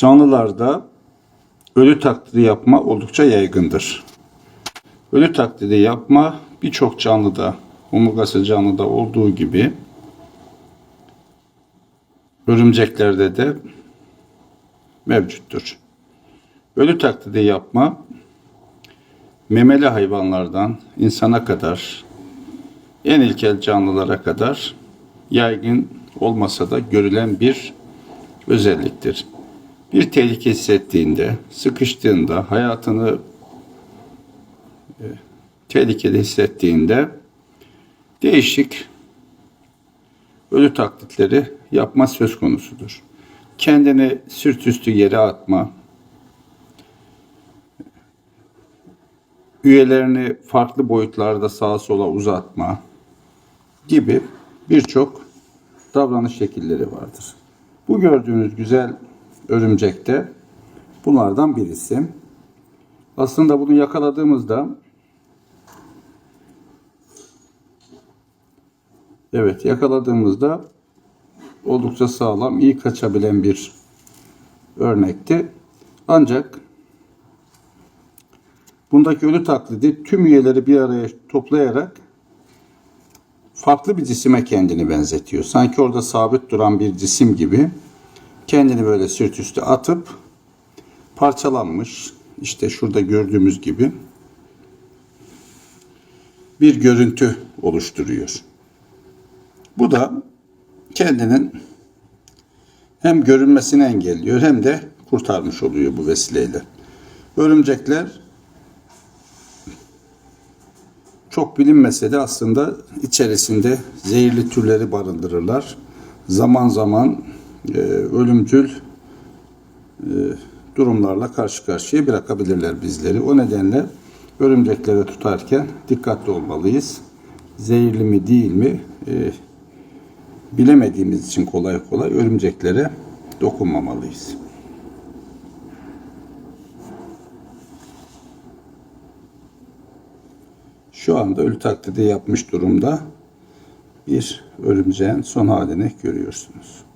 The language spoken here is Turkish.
Canlılarda ölü taklidi yapma oldukça yaygındır. Ölü taklidi yapma birçok canlıda, omurgası canlıda olduğu gibi örümceklerde de mevcuttur. Ölü taklidi yapma memeli hayvanlardan insana kadar en ilkel canlılara kadar yaygın olmasa da görülen bir özelliktir. Bir tehlike hissettiğinde, sıkıştığında, hayatını e, tehlikeli hissettiğinde değişik ölü taklitleri yapma söz konusudur. Kendini sırt üstü yere atma, üyelerini farklı boyutlarda sağa sola uzatma gibi birçok davranış şekilleri vardır. Bu gördüğünüz güzel örümcekte bunlardan birisi. Aslında bunu yakaladığımızda Evet yakaladığımızda oldukça sağlam, iyi kaçabilen bir örnekti. Ancak bundaki ölü taklidi tüm üyeleri bir araya toplayarak farklı bir cisime kendini benzetiyor. Sanki orada sabit duran bir cisim gibi kendini böyle sırt üstü atıp parçalanmış işte şurada gördüğümüz gibi bir görüntü oluşturuyor. Bu da kendinin hem görünmesini engelliyor hem de kurtarmış oluyor bu vesileyle. Örümcekler çok bilinmese de aslında içerisinde zehirli türleri barındırırlar. Zaman zaman e, ölümcül e, durumlarla karşı karşıya bırakabilirler bizleri. O nedenle örümcekleri tutarken dikkatli olmalıyız. Zehirli mi değil mi e, bilemediğimiz için kolay kolay örümceklere dokunmamalıyız. Şu anda ölü taklidi yapmış durumda bir örümceğin son halini görüyorsunuz.